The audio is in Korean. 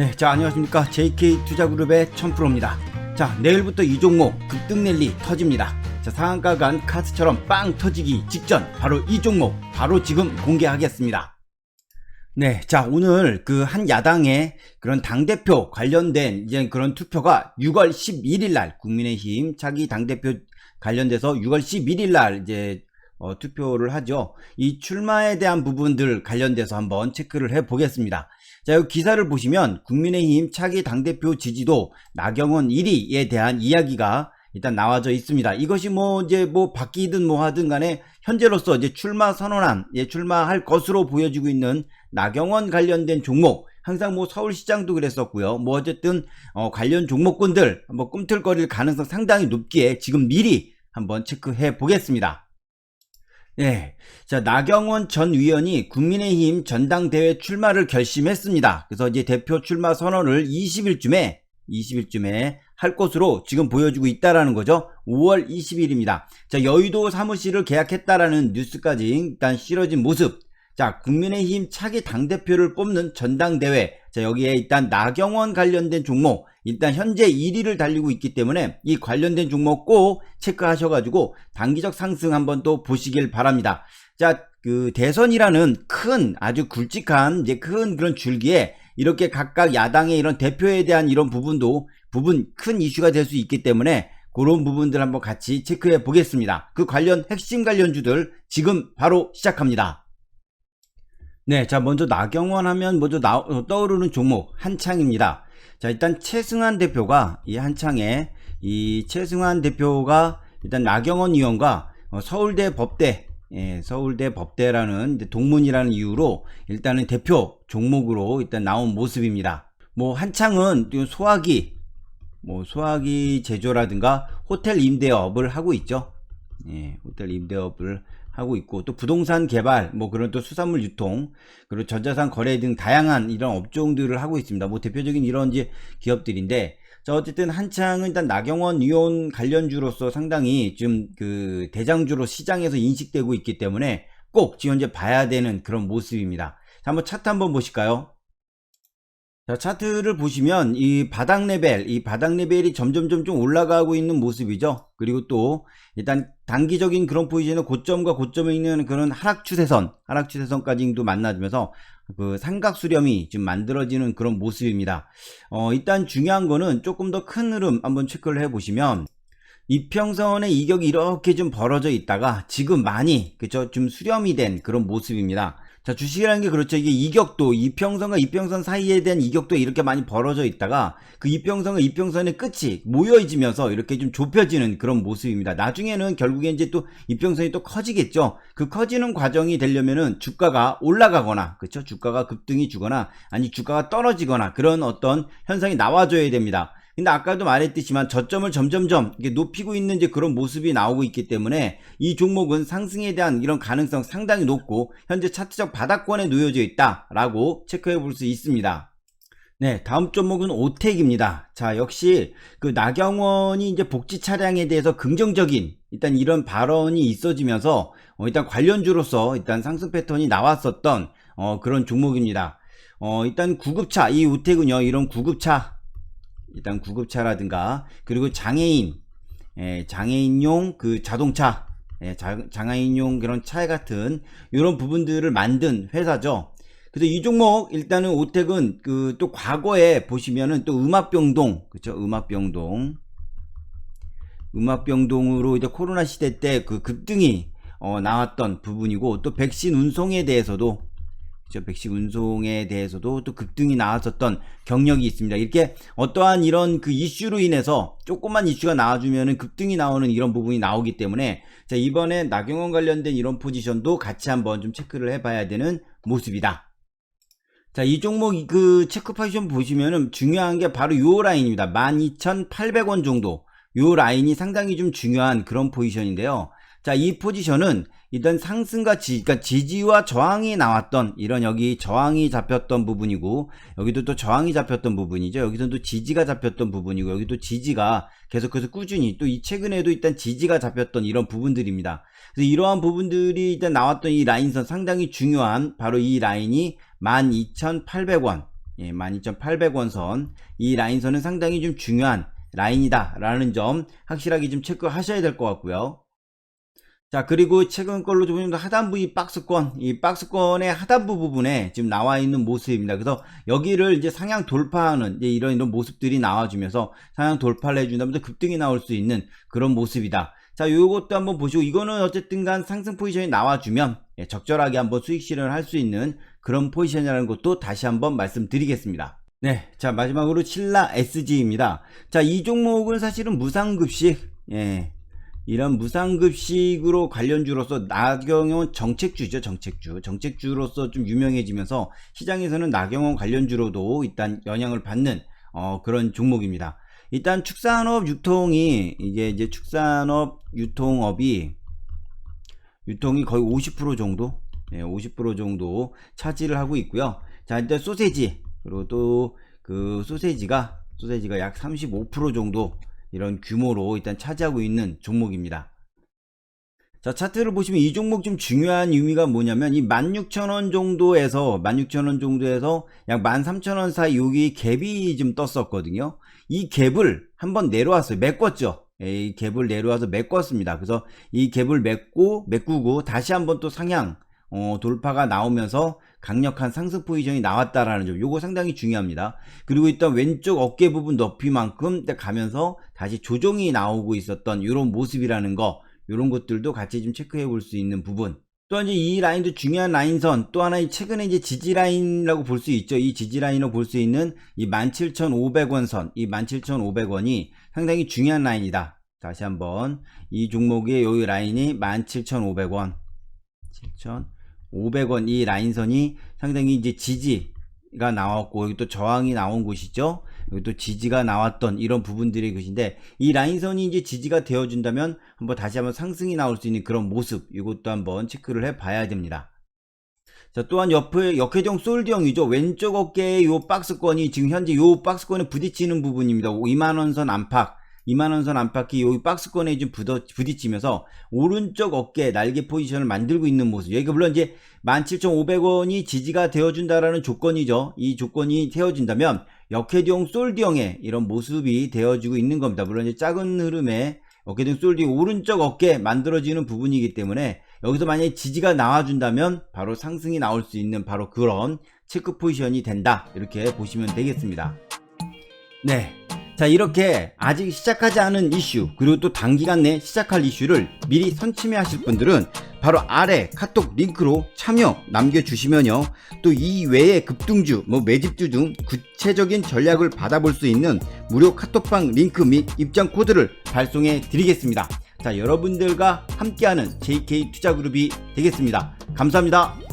네, 자 안녕하십니까 JK 투자그룹의 천프로입니다. 자 내일부터 이 종목 급등 랠리 터집니다. 자 상한가 간 카스처럼 빵 터지기 직전 바로 이 종목 바로 지금 공개하겠습니다. 네, 자 오늘 그 한 야당의 그런 당 대표 관련된 이제 그런 투표가 6월 11일 날 국민의힘 차기 당 대표 관련돼서 6월 11일 날 이제 어, 투표를 하죠. 이 출마에 대한 부분들 관련돼서 한번 체크를 해 보겠습니다. 자, 이 기사를 보시면 국민의힘 차기 당대표 지지도 나경원 1위에 대한 이야기가 일단 나와져 있습니다. 이것이 뭐 이제 뭐 바뀌든 뭐 하든 간에 현재로서 이제 출마 선언한, 예, 출마할 것으로 보여지고 있는 나경원 관련된 종목, 항상 뭐 서울시장도 그랬었고요. 뭐 어쨌든 어, 관련 종목군들 뭐 꿈틀거릴 가능성 상당히 높기에 지금 미리 한번 체크해 보겠습니다. 예. 자, 나경원 전 의원이 국민의힘 전당대회 출마를 결심했습니다. 그래서 이제 대표 출마 선언을 20일쯤에, 20일쯤에 할 것으로 지금 보여주고 있다라는 거죠. 5월 20일입니다. 자, 여의도 사무실을 계약했다라는 뉴스까지 일단 실어진 모습. 자, 국민의힘 차기 당대표를 뽑는 전당대회. 자, 여기에 일단 나경원 관련된 종목, 일단 현재 1위를 달리고 있기 때문에 이 관련된 종목 꼭 체크하셔가지고 단기적 상승 한번 또 보시길 바랍니다. 자, 그 대선이라는 큰 아주 굵직한 이제 큰 그런 줄기에 이렇게 각각 야당의 이런 대표에 대한 이런 부분도 부분 큰 이슈가 될 수 있기 때문에 그런 부분들 한번 같이 체크해 보겠습니다. 그 관련 핵심 관련주들 지금 바로 시작합니다. 네, 자 먼저 나경원 하면 먼저 나, 어, 떠오르는 종목 한창입니다. 자 일단 최승환 대표가 이 한창에 이 최승환 대표가 일단 나경원 의원과 어, 서울대 법대 예, 서울대 법대라는 동문이라는 이유로 일단은 대표 종목으로 일단 나온 모습입니다. 뭐 한창은 또 소화기 뭐 소화기 제조라든가 호텔 임대업을 하고 있죠. 예, 호텔 임대업을 하고 있고 또 부동산 개발 뭐 그런 또 수산물 유통 그리고 전자상 거래 등 다양한 이런 업종들을 하고 있습니다. 뭐 대표적인 이런 이제 기업들인데 자 어쨌든 한창은 일단 나경원 의원 관련주로서 상당히 좀그 대장주로 시장에서 인식되고 있기 때문에 꼭 지금 현재 봐야 되는 그런 모습입니다. 자 한번 차트 한번 보실까요? 자, 차트를 보시면 이 바닥 레벨, 이 바닥 레벨이 점점점 좀 올라가고 있는 모습이죠. 그리고 또 일단 단기적인 그런 포지션의 고점과 고점에 있는 그런 하락 추세선, 하락 추세선까지도 만나주면서 그 삼각 수렴이 지금 만들어지는 그런 모습입니다. 어, 일단 중요한 거는 조금 더 큰 흐름 한번 체크를 해 보시면 이평선의 이격이 이렇게 좀 벌어져 있다가 지금 많이 그죠 좀 수렴이 된 그런 모습입니다. 자 주식이라는 게 그렇죠 이게 이격도 이평선과 이평선 사이에 대한 이격도 이렇게 많이 벌어져 있다가 그 이평선과 이평선의 끝이 모여지면서 이렇게 좀 좁혀지는 그런 모습입니다. 나중에는 결국에 이제 또 이평선이 또 커지겠죠. 그 커지는 과정이 되려면은 주가가 올라가거나 그렇죠 주가가 급등이 주거나 아니 주가가 떨어지거나 그런 어떤 현상이 나와줘야 됩니다. 근데 아까도 말했듯이만 저점을 점점점 높이고 있는 이제 그런 모습이 나오고 있기 때문에 이 종목은 상승에 대한 이런 가능성 상당히 높고 현재 차트적 바닥권에 놓여져 있다라고 체크해 볼 수 있습니다. 네, 다음 종목은 오텍입니다. 자, 역시 그 나경원이 이제 복지 차량에 대해서 긍정적인 일단 이런 발언이 있어지면서 어, 일단 관련주로서 일단 상승 패턴이 나왔었던 어, 그런 종목입니다. 어, 일단 구급차 이 오텍은요 이런 구급차 일단 구급차라든가 그리고 장애인 예, 장애인용 그 자동차 예, 자, 장애인용 그런 차 같은 이런 부분들을 만든 회사죠. 그래서 이 종목 일단은 오텍은 그 또 과거에 보시면은 또 음압병동 그쵸 음압병동 음압병동으로 이제 코로나 시대 때 그 급등이 어, 나왔던 부분이고 또 백신 운송에 대해서도 그죠 백신 운송에 대해서도 또 급등이 나왔었던 경력이 있습니다. 이렇게 어떠한 이런 그 이슈로 인해서 조금만 이슈가 나와주면은 급등이 나오는 이런 부분이 나오기 때문에 자 이번에 나경원 관련된 이런 포지션도 같이 한번 좀 체크를 해봐야 되는 모습이다. 자, 이 종목 그 체크 포지션 보시면은 중요한 게 바로 요 라인입니다. 12,800원 정도. 요 라인이 상당히 좀 중요한 그런 포지션인데요. 자, 이 포지션은 일단 상승과 지, 그러니까 지지와 저항이 나왔던 이런 여기 저항이 잡혔던 부분이고 여기도 또 저항이 잡혔던 부분이죠. 여기서도 지지가 잡혔던 부분이고 여기도 지지가 계속해서 꾸준히 또 이 최근에도 일단 지지가 잡혔던 이런 부분들입니다. 그래서 이러한 부분들이 일단 나왔던 이 라인선 상당히 중요한 바로 이 라인이 12,800원 예, 12,800원 선. 이 라인선은 상당히 좀 중요한 라인이다라는 점 확실하게 좀 체크하셔야 될 것 같고요. 자, 그리고 최근 걸로 좀 보면 하단부 이 박스권, 이 박스권의 하단부 부분에 지금 나와 있는 모습입니다. 그래서 여기를 이제 상향 돌파하는 이제 이런 이런 모습들이 나와주면서 상향 돌파를 해준다면서 급등이 나올 수 있는 그런 모습이다. 자, 요것도 한번 보시고 이거는 어쨌든 간 상승 포지션이 나와주면 예, 적절하게 한번 수익 실현을 할 수 있는 그런 포지션이라는 것도 다시 한번 말씀드리겠습니다. 네, 자 마지막으로 신라 SG입니다. 자, 이 종목은 사실은 무상급식, 예, 이런 무상급식으로 관련주로서 나경원 정책주죠, 정책주. 정책주로서 좀 유명해지면서 시장에서는 나경원 관련주로도 일단 영향을 받는 어, 그런 종목입니다. 일단 축산업 유통이 이게 이제 축산업 유통업이 유통이 거의 50% 정도, 예, 50% 정도 차지를 하고 있고요. 자, 일단 소세지 그리고 또 그 소세지가 소세지가 약 35% 정도 이런 규모로 일단 차지하고 있는 종목입니다. 자, 차트를 보시면 이 종목 좀 중요한 의미가 뭐냐면 이 16,000원 정도에서 16,000원 정도에서 약 13,000원 사이 여기 갭이 좀 떴었거든요. 이 갭을 한번 내려왔어요. 메꿨죠. 예, 이 갭을 내려와서 메꿨습니다. 그래서 이 갭을 메고 메꾸고 다시 한번 또 상향 어, 돌파가 나오면서 강력한 상승 포지션이 나왔다라는 점, 요거 상당히 중요합니다. 그리고 일단 왼쪽 어깨 부분 높이만큼 가면서 다시 조정이 나오고 있었던 이런 모습이라는 거, 이런 것들도 같이 좀 체크해 볼 수 있는 부분. 또한 이제 이 라인도 중요한 라인선, 또 하나 최근에 이제 지지 라인이라고 볼 수 있죠. 이 지지 라인으로 볼 수 있는 이 17,500원 선, 이 17,500원이 상당히 중요한 라인이다. 다시 한번 이 종목의 요 라인이 17,500원, 7,500원 이 라인선이 상당히 이제 지지가 나왔고 여기 또 저항이 나온 곳이죠. 여기 또 지지가 나왔던 이런 부분들이 것인데 이 라인선이 이제 지지가 되어준다면 한번 다시 한번 상승이 나올 수 있는 그런 모습 이것도 한번 체크를 해 봐야 됩니다. 자 또한 옆에 역회전 솔드형이죠 왼쪽 어깨의 요 박스권이 지금 현재 요 박스권에 부딪히는 부분입니다 2만원 선 안팎 2만원 선 안팎이 여기 박스권에 좀 부딪, 부딪히면서 오른쪽 어깨 날개 포지션을 만들고 있는 모습. 여기가 물론 이제 17,500원이 지지가 되어준다라는 조건이죠. 이 조건이 되어준다면 역회전 솔드형의 이런 모습이 되어지고 있는 겁니다. 물론 이제 작은 흐름에 어깨등 솔디 오른쪽 어깨 만들어지는 부분이기 때문에 여기서 만약에 지지가 나와준다면 바로 상승이 나올 수 있는 바로 그런 체크 포지션이 된다. 이렇게 보시면 되겠습니다. 네. 자 이렇게 아직 시작하지 않은 이슈 그리고 또 단기간 내 시작할 이슈를 미리 선침해 하실 분들은 바로 아래 카톡 링크로 참여 남겨주시면요. 또 이 외에 급등주 뭐 매집주 등 구체적인 전략을 받아볼 수 있는 무료 카톡방 링크 및 입장 코드를 발송해 드리겠습니다. 자 여러분들과 함께하는 JK 투자그룹이 되겠습니다. 감사합니다